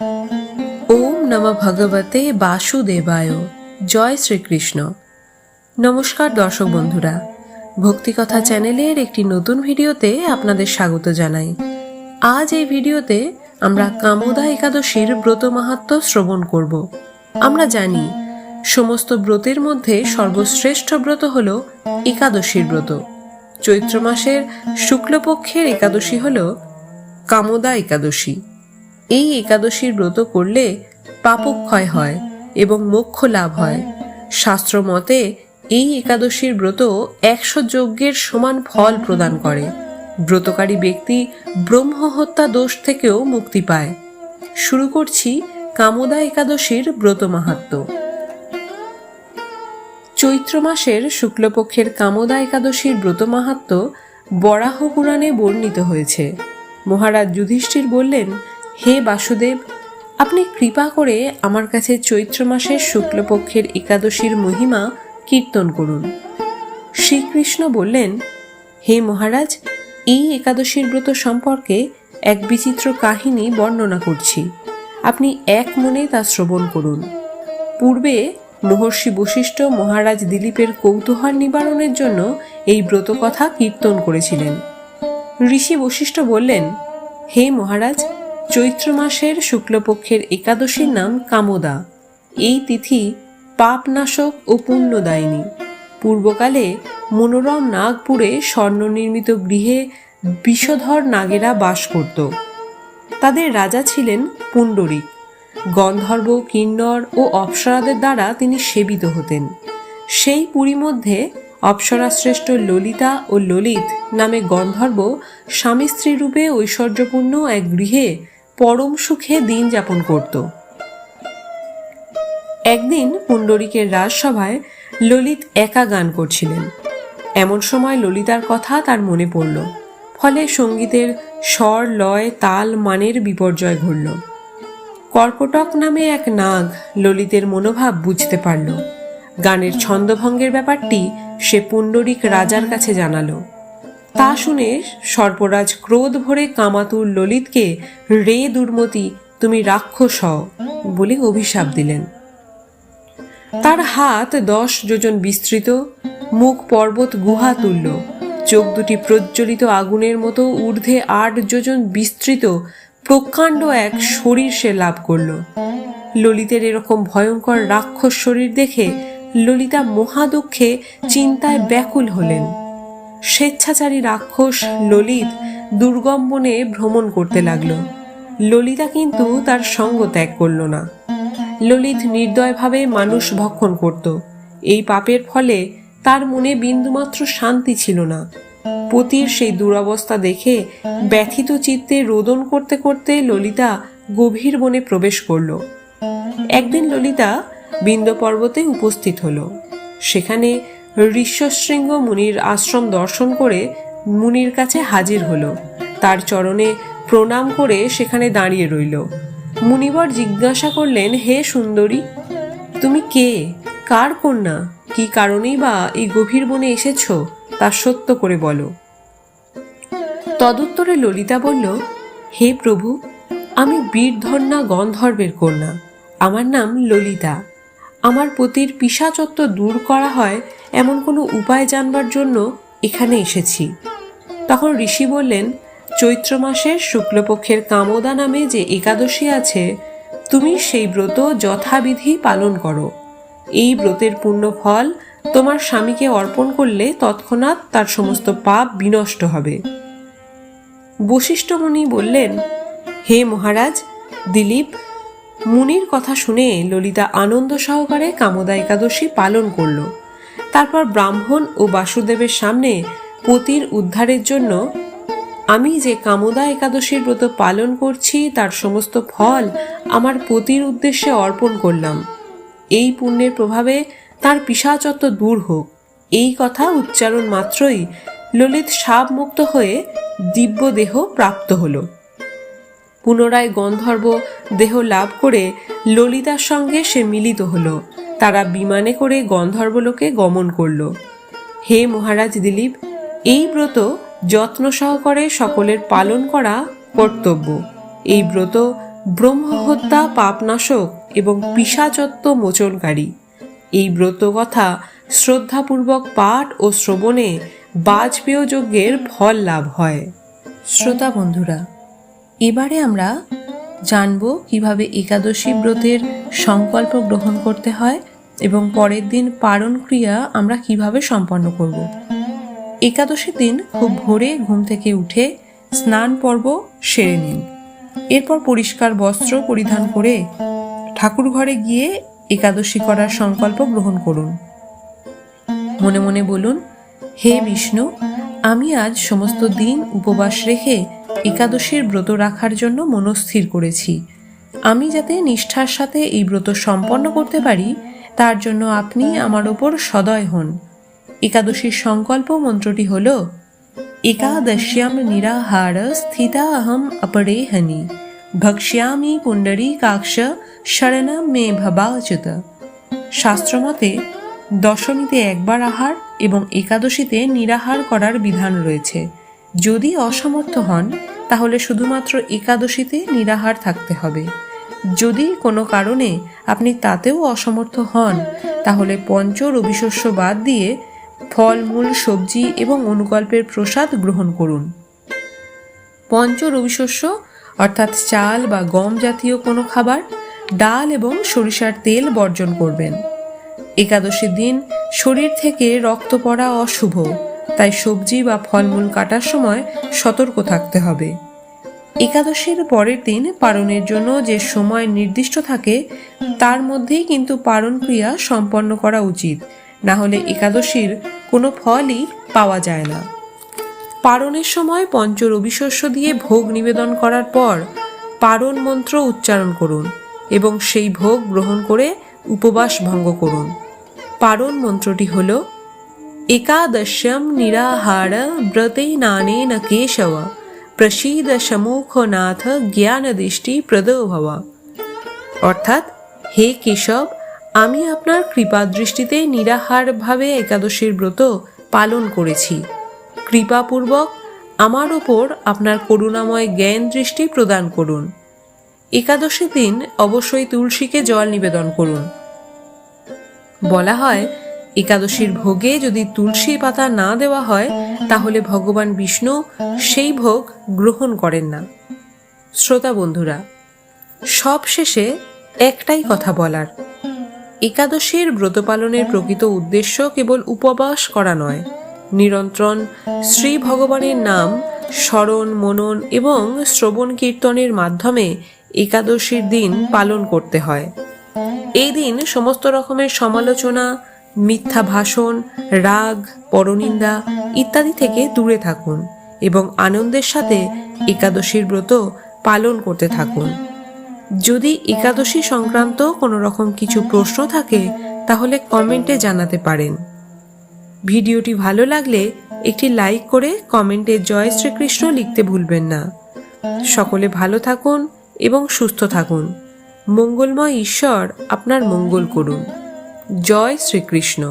ওম নম ভগবতে বাসুদেবায়। জয় শ্রীকৃষ্ণ। নমস্কার দর্শক বন্ধুরা। ভক্তিকথা চ্যানেলের একটি নতুন ভিডিওতে আপনাদের স্বাগত জানাই। আজ এই ভিডিওতে আমরা কামোদা একাদশীর ব্রত মাহাত্ম শ্রবণ করব। আমরা জানি, সমস্ত ব্রতের মধ্যে সর্বশ্রেষ্ঠ ব্রত হল একাদশীর ব্রত। চৈত্র মাসের শুক্লপক্ষের একাদশী হল কামোদা একাদশী। এই একাদশীর ব্রত করলে পাপক্ষয় হয় এবং মোক্ষ লাভ হয়। শাস্ত্র মতে এই একাদশীর ব্রত একশো যজ্ঞের সমান ফল প্রদান করে। ব্রতকারী ব্যক্তি ব্রহ্ম হত্যা দোষ থেকেও মুক্তি পায়। শুরু করছি কামোদা একাদশীর ব্রত মাহাত্ম। চৈত্র মাসের শুক্লপক্ষের কামোদা একাদশীর ব্রত মাহাত্ম বরাহ পুরাণে বর্ণিত হয়েছে। মহারাজ যুধিষ্ঠির বললেন হে বাসুদেব, আপনি কৃপা করে আমার কাছে চৈত্র মাসের শুক্লপক্ষের একাদশীর মহিমা কীর্তন করুন। শ্রীকৃষ্ণ বললেন, হে মহারাজ, এই একাদশীর ব্রত সম্পর্কে এক বিচিত্র কাহিনী বর্ণনা করছি। আপনি এক মনে তা শ্রবণ করুন। পূর্বে মহর্ষি বশিষ্ঠ মহারাজ দিলীপের কৌতূহল নিবারণের জন্য এই ব্রত কথা কীর্তন করেছিলেন। ঋষি বশিষ্ঠ বললেন, হে মহারাজ চৈত্র মাসের শুক্লপক্ষের একাদশীর নাম কামোদা। এই তিথি পাপনাশক ও পুণ্যদায়িনী। পূর্বকালে মনোরম নাগপুরে স্বর্ণনির্মিত গৃহে বিষধর নাগেরা বাস করত। তাদের রাজা ছিলেন পুণ্ডরিক। গন্ধর্ব, কিন্নর ও অপ্সরাদের দ্বারা তিনি সেবিত হতেন। সেই পুরী মধ্যে অপ্সরাশ্রেষ্ঠ ললিতা ও ললিত নামে গন্ধর্ব স্বামী স্ত্রী রূপে ঐশ্বর্যপূর্ণ এক গৃহে পরম সুখে দিন যাপন করত। একদিন পুণ্ডরিকের রাজসভায় ললিত একা গান করছিলেন। এমন সময় ললিতার কথা তার মনে পড়ল, ফলে সঙ্গীতের স্বর, লয়, তাল, মানের বিপর্যয় ঘটল। কর্কটক নামে এক নাগ ললিতের মনোভাব বুঝতে পারল। গানের ছন্দভঙ্গের ব্যাপারটি সে পুণ্ডরিক রাজার কাছে জানালো। তা শুনে সর্পরাজ ক্রোধ ভরে কামাতুর ললিতকে, রে দুর্মতি, তুমি রাক্ষস হও বলে অভিশাপ দিলেন। তার হাত দশ যোজন বিস্তৃত, মুখ পর্বত গুহা তুল্য, চোখ দুটি প্রজ্বলিত আগুনের মতো ঊর্ধ্বে আট যোজন বিস্তৃত, প্রকাণ্ড এক শরীর সে লাভ করল। ললিতের এরকম ভয়ঙ্কর রাক্ষস শরীর দেখে ললিতা মহাদুঃখে চিন্তায় ব্যাকুল হলেন। স্বেচ্ছাচারী রাক্ষস ললিত দুর্গম বনে ভ্রমণ করতে লাগল। ললিতা কিন্তু তার সঙ্গ ত্যাগ করল না। ললিত নির্দয়ভাবে মানুষ ভক্ষণ করত। এই পাপের ফলে তার মনে বিন্দুমাত্র শান্তি ছিল না। পতির সেই দুরবস্থা দেখে ব্যথিত চিত্তে রোদন করতে করতে ললিতা গভীর বনে প্রবেশ করল। একদিন ললিতা বিন্দ পর্বতে উপস্থিত হল। সেখানে ঋষ্যশৃঙ্গ মুনির আশ্রম দর্শন করে মুনির কাছে হাজির হলো। তার চরণে প্রণাম করে সেখানে দাঁড়িয়ে রইল। মুনিবর জিজ্ঞাসা করলেন, হে সুন্দরী, তুমি কে? কার কন্যা? কি কারণেই বা এই গভীর বনে এসেছ? তা সত্য করে বলো। তদুত্তরে ললিতা বলল, হে প্রভু, আমি বীরধন্যা গন্ধর্বের কন্যা। আমার নাম ললিতা। আমার পতির পিসাচত্ব দূর করা হয় এমন কোনো উপায় জানবার জন্য এখানে এসেছি। তখন ঋষি বললেন, চৈত্র মাসের শুক্লপক্ষের কামদা নামে যে একাদশী আছে, তুমি সেই ব্রত যথাবিধি পালন করো। এই ব্রতের পূর্ণ ফল তোমার স্বামীকে অর্পণ করলে তৎক্ষণাৎ তার সমস্ত পাপ বিনষ্ট হবে। বশিষ্ঠ মুনি বললেন, হে মহারাজ, দিলীপ মুনির কথা শুনে ললিতা আনন্দ সহকারে কামদা একাদশী পালন করল। তারপর ব্রাহ্মণ ও বাসুদেবের সামনে পতির উদ্ধারের জন্য, আমি যে কামদা একাদশীর ব্রত পালন করছি, তার সমস্ত ফল আমার পতির উদ্দেশ্যে অর্পণ করলাম। এই পুণ্যের প্রভাবে তার পিসাচত্ব দূর হোক। এই কথা উচ্চারণ মাত্রই ললিত সাপ মুক্ত হয়ে দিব্য দেহ প্রাপ্ত হলো। পুনরায় গন্ধর্ব দেহ লাভ করে ললিতার সঙ্গে সে মিলিত হলো। তারা বিমানে করে গন্ধর্বলোকে গমন করল। হে মহারাজ দিলীপ, এই ব্রত যত্ন সহকারে সকলের পালন করা কর্তব্য। এই ব্রত ব্রহ্মহত্যা, পাপনাশক এবং পিসাচত্ব মোচনকারী। এই ব্রত কথা শ্রদ্ধাপূর্বক পাঠ ও শ্রবণে বাজপেয় যজ্ঞের ফল লাভ হয়। শ্রোতা বন্ধুরা এবারে আমরা জানব কীভাবে একাদশী ব্রতের সংকল্প গ্রহণ করতে হয় এবং পরের দিন পারণ ক্রিয়া আমরা কীভাবে সম্পন্ন করব। একাদশীর দিন খুব ভোরে ঘুম থেকে উঠে স্নান পর্ব সেরে নিন। এরপর পরিষ্কার বস্ত্র পরিধান করে ঠাকুর ঘরে গিয়ে একাদশী করার সংকল্প গ্রহণ করুন। মনে মনে বলুন, হে বিষ্ণু, আমি আজ সমস্ত দিন উপবাস রেখে একাদশীর ব্রত রাখার জন্য মনস্থির করেছি। আমি যাতে নিষ্ঠার সাথে এই ব্রত সম্পন্ন করতে পারি, তার জন্য আপনি আমার ওপর সদয় হন। একাদশীর সংকল্প মন্ত্রটি হল একাদশ্যাম নিরাহার স্থিতা অহম অপরেহনি ভক্ষ্যামি পুণ্ডরী কাক্ষ শরণম মে ভবাচ্যুত। শাস্ত্রমতে, দশমীতে একবার আহার এবং একাদশীতে নিরাহার করার বিধান রয়েছে। যদি অসমর্থ হন, তাহলে শুধুমাত্র একাদশীতে নিরাহার থাকতে হবে। যদি কোনো কারণে আপনি তাতেও অসমর্থ হন, তাহলে পঞ্চ রবিশস্য বাদ দিয়ে ফলমূল, সবজি এবং অনুকল্পের প্রসাদ গ্রহণ করুন। পঞ্চ রবিশস্য, অর্থাৎ চাল বা গম জাতীয় কোনো খাবার, ডাল এবং সরিষার তেল বর্জন করবেন। একাদশীর দিন শরীর থেকে রক্ত পড়া অশুভ। তাই সবজি বা ফলমূল কাটার সময় সতর্ক থাকতে হবে। একাদশীর পরের দিন পালনের জন্য যে সময় নির্দিষ্ট থাকে, তার মধ্যেই কিন্তু পালন ক্রিয়া সম্পন্ন করা উচিত। না হলে একাদশীর কোনো ফলই পাওয়া যায় না। পারণের সময় পঞ্চ রবিশস্য দিয়ে ভোগ নিবেদন করার পর পারণ মন্ত্র উচ্চারণ করুন এবং সেই ভোগ গ্রহণ করে উপবাস ভঙ্গ করুন। পারণ মন্ত্রটি হল নিরাহার ব্রতে নানেন কেশব প্রসীদ সমুখনাথ জ্ঞান দৃষ্টি প্রদ ভবা অর্থাৎ হে কেশব আমি আপনার কৃপা দৃষ্টিতে নিরাহারভাবে একাদশীর ব্রত পালন করেছি। কৃপাপূর্বক আমার ওপর আপনার করুণাময় জ্ঞান দৃষ্টি প্রদান করুন। একাদশী দিন অবশ্যই তুলসীকে জল নিবেদন করুন। বলা হয় একাদশীর ভোগে যদি তুলসী পাতা না দেওয়া হয়, তাহলে ভগবান বিষ্ণু সেই ভোগ গ্রহণ করেন না। শ্রোতা বন্ধুরা সব শেষে একটাই কথা বলার। একাদশীর ব্রত পালনের প্রকৃত উদ্দেশ্য কেবল উপবাস করা নয়, নিরন্তর শ্রী ভগবানের নাম স্মরণ, মনন এবং শ্রবণ কীর্তনের মাধ্যমে একাদশীর দিন পালন করতে হয়। এই দিন সমস্ত রকমের সমালোচনা মিথ্যা ভাষণ, রাগ, পরনিন্দা ইত্যাদি থেকে দূরে থাকুন এবং আনন্দের সাথে একাদশীর ব্রত পালন করতে থাকুন। যদি একাদশী সংক্রান্ত কোনো রকম কিছু প্রশ্ন থাকে, তাহলে কমেন্টে জানাতে পারেন। ভিডিওটি ভালো লাগলে একটি লাইক করে কমেন্টে জয় শ্রীকৃষ্ণ লিখতে ভুলবেন না। সকলে ভালো থাকুন এবং সুস্থ থাকুন। মঙ্গলময় ঈশ্বর আপনার মঙ্গল করুন। জয় শ্রীকৃষ্ণ।